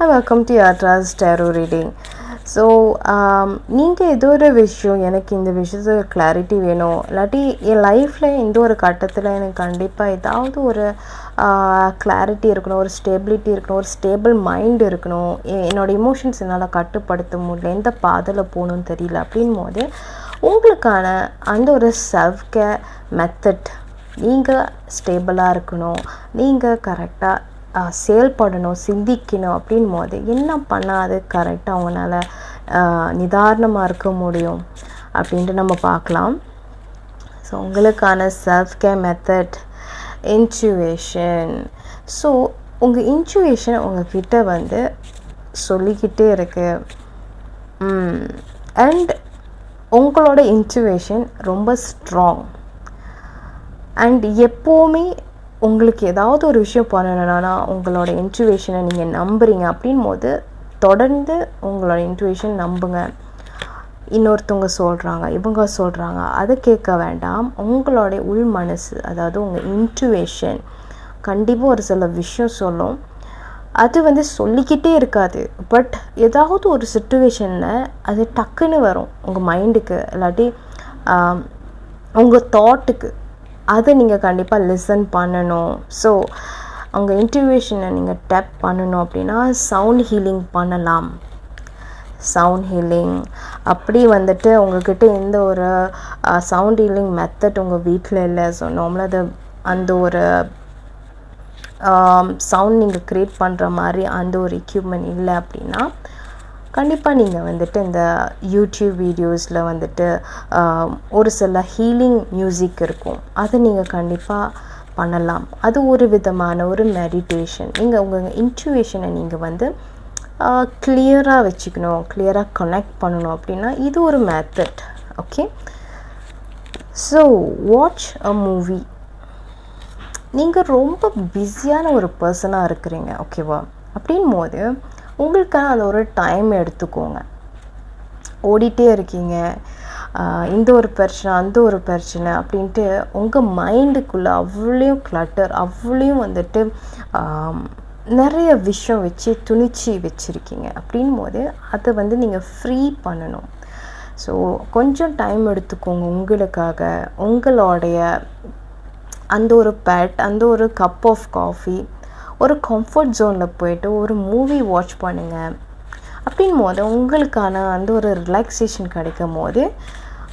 Welcome to யாட்ராஸ் tarot reading so நீங்கள் ஏதோ ஒரு விஷயம் எனக்கு இந்த விஷயத்து கிளாரிட்டி வேணும். இல்லாட்டி என் லைஃப்பில் இந்த ஒரு கட்டத்தில் எனக்கு கண்டிப்பாக ஏதாவது ஒரு கிளாரிட்டி இருக்கணும் ஒரு ஸ்டெபிலிட்டி இருக்கணும் ஒரு ஸ்டேபிள் மைண்ட் இருக்கணும். என்னோடய என்னோட இமோஷன்ஸ் என்னால் கட்டுப்படுத்த முடியல எந்த பாதையில் போகணும்னு தெரியல. அப்படின் போது உங்களுக்கான அந்த ஒரு செல்ஃப் கேர் மெத்தட் நீங்கள் ஸ்டேபிளாக இருக்கணும். நீங்கள் கரெக்டாக செயல்படணும் சிந்திக்கணும் அப்படின் போது என்ன பண்ணால் அது கரெக்டாக அவங்களால நிதானமாக இருக்க முடியும் அப்படின்ட்டு நம்ம பார்க்கலாம். ஸோ உங்களுக்கான self care method intuition so உங்கள் இன்ச்சுவேஷன் உங்ககிட்ட வந்து சொல்லிக்கிட்டே இருக்குது அண்ட் உங்களோட இன்ச்சுவேஷன் ரொம்ப ஸ்ட்ராங் அண்ட் எப்போவுமே உங்களுக்கு ஏதாவது ஒரு விஷயம் பண்ணணும்னா உங்களோட இன்ட்யூவேஷனை நீங்கள் நம்புகிறீங்க அப்படின் போது தொடர்ந்து உங்களோட இன்ட்யூவேஷன் நம்புங்க. இன்னொருத்தவங்க சொல்கிறாங்க இவங்க சொல்கிறாங்க அதை கேட்க வேண்டாம். உங்களோட உள் மனசு அதாவது உங்கள் இன்ட்யூவேஷன் கண்டிப்பாக ஒரு சில விஷயம் சொல்லும். அது வந்து சொல்லிக்கிட்டே இருக்காது. பட் ஏதாவது ஒரு சுச்சுவேஷனில் அது டக்குன்னு வரும். உங்கள் மைண்டுக்கு இல்லாட்டி உங்கள் தாட்டுக்கு அதை நீங்கள் கண்டிப்பாக லிசன் பண்ணணும். ஸோ அவங்க இன்ட்யூவேஷனை நீங்கள் டேப் பண்ணணும் அப்படின்னா சவுண்ட் ஹீலிங் பண்ணலாம். சவுண்ட் ஹீலிங் அப்படி வந்துட்டு உங்ககிட்ட எந்த ஒரு சவுண்ட் ஹீலிங் மெத்தட் உங்கள் வீட்டில் இல்லை. ஸோ நார்மலாக அது அந்த ஒரு சவுண்ட் நீங்கள் க்ரியேட் பண்ணுற மாதிரி அந்த ஒரு எக்யூப்மெண்ட் இல்லை அப்படின்னா கண்டிப்பாக நீங்கள் வந்துட்டு இந்த யூடியூப் வீடியோஸில் வந்துட்டு ஒரு சில ஹீலிங் மியூசிக் இருக்கும். அதை நீங்கள் கண்டிப்பாக பண்ணலாம். அது ஒரு விதமான ஒரு மெடிடேஷன் நீங்கள் உங்கள் இன்ட்யூவேஷனை நீங்கள் வந்து கிளியராக வச்சுக்கணும். கிளியராக கனெக்ட் பண்ணணும் அப்படின்னா இது ஒரு method okay so watch a movie நீங்கள் ரொம்ப பிஸியான ஒரு பர்சனாக இருக்கிறீங்க. ஓகேவா அப்படின் போது உங்களுக்கான அந்த ஒரு டைம் எடுத்துக்கோங்க. ஓடிட்டே இருக்கீங்க. இந்த ஒரு பிரச்சனை அந்த ஒரு பிரச்சனை அப்படின்ட்டு உங்கள் மைண்டுக்குள்ளே அவ்வளோயும் கிளட்டர் அவ்வளோயும் வந்துட்டு நிறைய விஷயம் வச்சு துணிச்சு வச்சுருக்கீங்க. அப்படின் போது அதை வந்து நீங்கள் ஃப்ரீ பண்ணணும். ஸோ கொஞ்சம் டைம் எடுத்துக்கோங்க உங்களுக்காக. உங்களுடைய அந்த ஒரு பேட் அந்த ஒரு கப் ஆஃப் காஃபி ஒரு கம்ஃபர்ட் ஜோனில் போயிட்டு ஒரு மூவி வாட்ச் பண்ணுங்கள் அப்படின் போது உங்களுக்கான அந்த ஒரு ரிலாக்ஸேஷன் கிடைக்கும் போது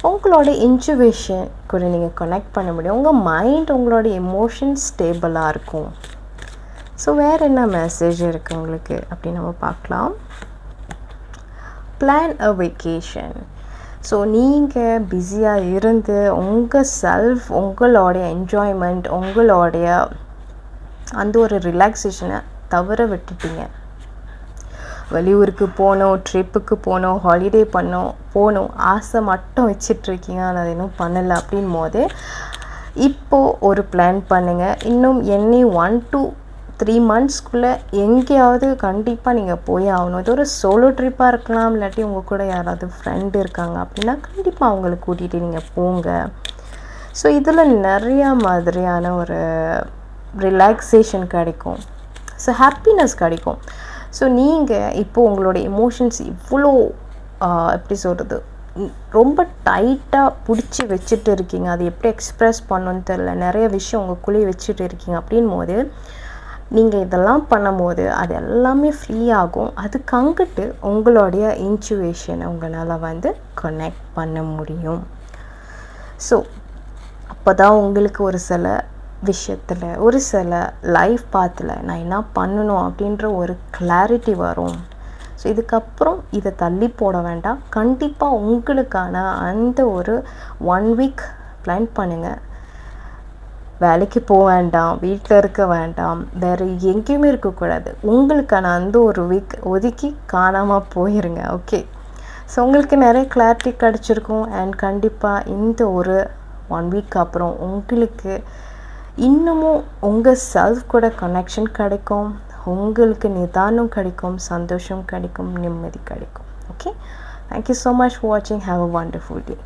உங்களோட இன்ச்சுவேஷன் கூட நீங்கள் கனெக்ட் பண்ண முடியும். உங்கள் மைண்ட் உங்களோட எமோஷன் ஸ்டேபிளாக இருக்கும். ஸோ வேறு என்ன மெசேஜ் இருக்குது உங்களுக்கு? அப்படின்னு நம்ம பார்க்கலாம். பிளான் அ வெக்கேஷன் ஸோ நீங்கள் பிஸியாக இருந்து உங்கள் செல்ஃப் உங்களோடைய என்ஜாய்மெண்ட் உங்களுடைய அந்த ஒரு ரிலாக்ஸேஷனை தவற விட்டுட்டீங்க. வெளியூருக்கு போனோம் ட்ரிப்புக்கு போகணும் ஹாலிடே பண்ணோம் போகணும் ஆசை மட்டும் வச்சிட்ருக்கீங்க ஆனால் அது இன்னும் பண்ணலை அப்படின் போது இப்போது ஒரு பிளான் பண்ணுங்கள் இன்னும் என்னி ஒன் டூ த்ரீ மந்த்ஸ்க்குள்ளே எங்கேயாவது கண்டிப்பாக நீங்கள் போய் ஆகணும். இது ஒரு சோலோ ட்ரிப்பாக இருக்கலாம் இல்லாட்டி உங்கள் கூட யாராவது ஃப்ரெண்டு இருக்காங்க அப்படின்னா கண்டிப்பாக அவங்கள கூட்டிகிட்டு நீங்கள் போங்க. ஸோ இதில் நிறையா மாதிரியான ஒரு ரிலாக்ஸேஷன் கிடைக்கும். ஸோ ஹாப்பினஸ் கிடைக்கும். ஸோ நீங்கள் இப்போது உங்களுடைய எமோஷன்ஸ் இவ்வளோ எப்படி சொல்கிறது ரொம்ப டைட்டாக பிடிச்சி வச்சுட்டு இருக்கீங்க. அது எப்படி எக்ஸ்ப்ரெஸ் பண்ணணும்னு தெரில நிறைய விஷயம் உங்களுக்குள்ளேயே வச்சுட்டு இருக்கீங்க. அப்படின் போது நீங்கள் இதெல்லாம் பண்ணும்போது அது எல்லாமே ஃப்ரீ ஆகும். அதுக்கு அங்கிட்டு உங்களுடைய இன்ச்சுவேஷனை உங்களால் வந்து கனெக்ட் பண்ண முடியும். ஸோ அப்போ தான் உங்களுக்கு ஒரு சில விஷயத்தில் ஒரு சில லைஃப் பாத்தில் நான் என்ன பண்ணணும் அப்படின்ற ஒரு கிளாரிட்டி வரும். ஸோ இதுக்கப்புறம் இதை தள்ளி போட வேண்டாம். கண்டிப்பாக உங்களுக்கான அந்த ஒரு ஒன் வீக் பிளான் பண்ணுங்கள் வேலைக்கு போக வேண்டாம் வீட்டில் இருக்க வேண்டாம் வேறு எங்கேயுமே இருக்கக்கூடாது. உங்களுக்கான அந்த ஒரு வீக் ஒதுக்கி காணாமல் போயிருங்க ஓகே ஸோ உங்களுக்கு நிறைய கிளாரிட்டி கிடச்சிருக்கும். அண்ட் கண்டிப்பாக இந்த ஒரு ஒன் வீக் அப்புறம் உங்களுக்கு இன்னமும் உங்கள் செல்ஃப் கூட கனெக்ஷன் கிடைக்கும். உங்களுக்கு நிதானம் கிடைக்கும் சந்தோஷம் கிடைக்கும் நிம்மதி கிடைக்கும். Okay thank you so much for வாட்சிங் ஹாவ் அ வண்டர்ஃபுல் டே